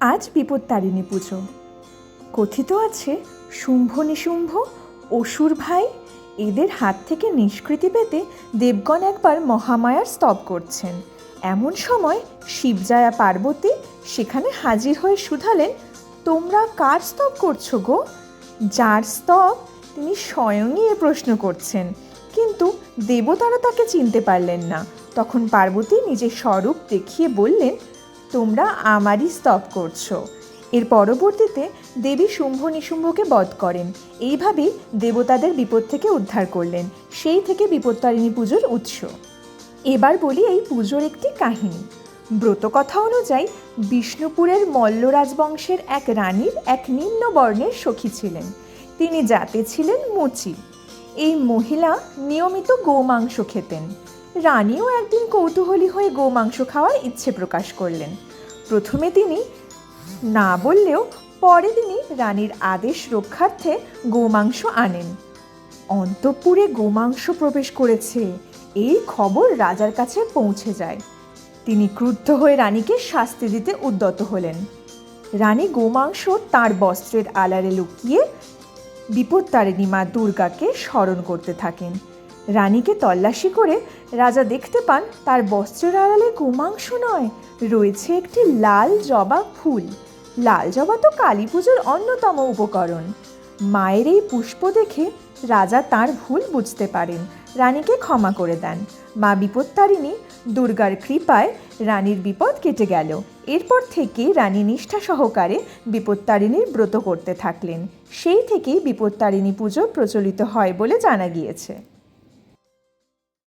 আজ বিপত্তারিণী পুজো। কথিত আছে, শুম্ভ নিশুম্ভ, অসুর ভাই, এদের হাত থেকে নিষ্কৃতি পেতে দেবগণ একবার মহামায়ার স্তব করছেন। এমন সময় শিবজায়া পার্বতী সেখানে হাজির হয়ে শুধালেন, তোমরা কার স্তব করছ গো? যার স্তব? তিনি স্বয়ংই এ প্রশ্ন করছেন। কিন্তু দেবতারা তাকে চিনতে পারলেন না। তখন পার্বতী নিজের স্বরূপ দেখিয়ে বললেন তোমরা আমারই স্তব করছ। এর পরবর্তীতে দেবী শুম্ভ নিশুম্ভকে বধ করেন। এইভাবেই দেবতাদের বিপদ থেকে উদ্ধার করলেন। সেই থেকে বিপত্তারিণী পুজোর উৎস। এবার বলি এই পুজোর একটি কাহিনী। ব্রতকথা অনুযায়ী বিষ্ণুপুরের মল্ল রাজবংশের এক রানীর এক নিম্ন বর্ণের সখী ছিলেন। তিনি জাতে ছিলেন মুচি। এই মহিলা নিয়মিত গোমাংস খেতেন। রানীও একদিন কৌতূহলী হয়ে গোমাংস খাওয়ার ইচ্ছে প্রকাশ করলেন। প্রথমে তিনি না বললেও পরে তিনি রানীর আদেশ রক্ষার্থে গোমাংস আনেন। অন্তঃপুরে গোমাংস প্রবেশ করেছে। এই খবর রাজার কাছে পৌঁছে যায়। তিনি ক্রুদ্ধ হয়ে রানীকে শাস্তি দিতে উদ্যত হলেন। রানী গোমাংস তার বস্ত্রের আলারে লুকিয়ে বিপত্তারিণী মা দুর্গাকে স্মরণ করতে থাকেন। রানীকে তল্লাশি করে রাজা দেখতে পান তার বস্ত্রের আড়ালে গোমাংস নয়, রয়েছে একটি লাল জবা ফুল। লাল জবা তো কালী পুজোর অন্যতম উপকরণ। মায়ের এই পুষ্প দেখে রাজা তার ভুল বুঝতে পারেন। রানীকে ক্ষমা করে দেন। মা বিপত্তারিণী দুর্গার কৃপায় রানীর বিপদ কেটে গেল। এরপর থেকে রানী নিষ্ঠা সহকারে বিপত্তারিণীর ব্রত করতে থাকলেন। সেই থেকেই বিপত্তারিণী পুজো প্রচলিত হয় বলে জানা গিয়েছে।